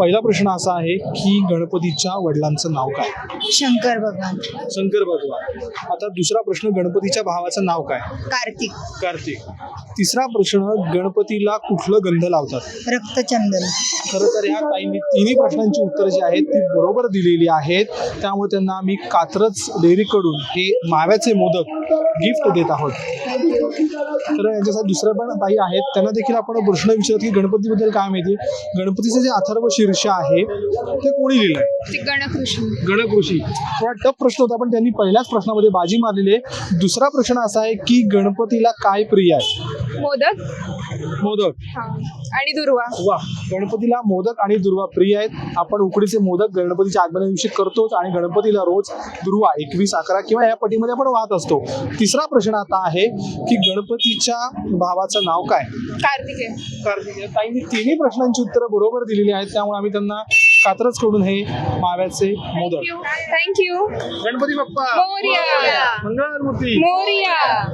पहिला प्रश्न असा आहे की गणपतीच्या वडिलांचं नाव काय? शंकर भगवान. शंकर भगवान. आता दुसरा प्रश्न गणपतीच्या भावाचं नाव काय? कार्तिक. कार्तिक. तिसरा प्रश्न गणपतीला कुठलं गंध लावतात? रक्तचंदन. खरं तर ह्या ताईंनी तिन्ही प्रश्नांची उत्तरं जी आहेत ती बरोबर दिलेली आहेत. त्यामुळे त्यांना आम्ही कात्रज डेअरीकडून हे माव्याचे मोदक गिफ्ट देत आहोत. तर यांच्यासाठी दुसरे पण ताई आहेत. त्यांना देखील आपण प्रश्न विचारत की गणपतीबद्दल काय माहिती? गणपतीचं जे अथर्व शीर्ष आहे. ते कोणी लिहिलंय? गणकृष्ण. गणकृषी थोडा टफ प्रश्न होता पण त्यांनी पहिल्याच प्रश्नामध्ये बाजी मारलेली आहे. दुसरा प्रश्न असा आहे की गणपतीला काय प्रिय आहे? मोदक? मोदक. हा. आणि दुर्वा. वा. गणपतीला मोदक आणि दुर्वा प्रिय आहेत. आपण उकडीचे मोदक गणपतीच्या आगमना दिवशी करतोच आणि गणपतीला रोज दुर्वा एकवीस अकरा किंवा या पटीमध्ये आपण वाहत असतो. तिसरा प्रश्न आता आहे की गणपतीच्या भावाचं नाव काय? कार्तिकेय कार्तिकेय ताईंनी तिन्ही प्रश्नांची उत्तरं बरोबर दिलेली आहेत. त्यामुळे आम्ही त्यांना कात्रजकडून हे माव्याचे modak. Thank you Ganpati Bappa. Morya. Mangalmurti Morya.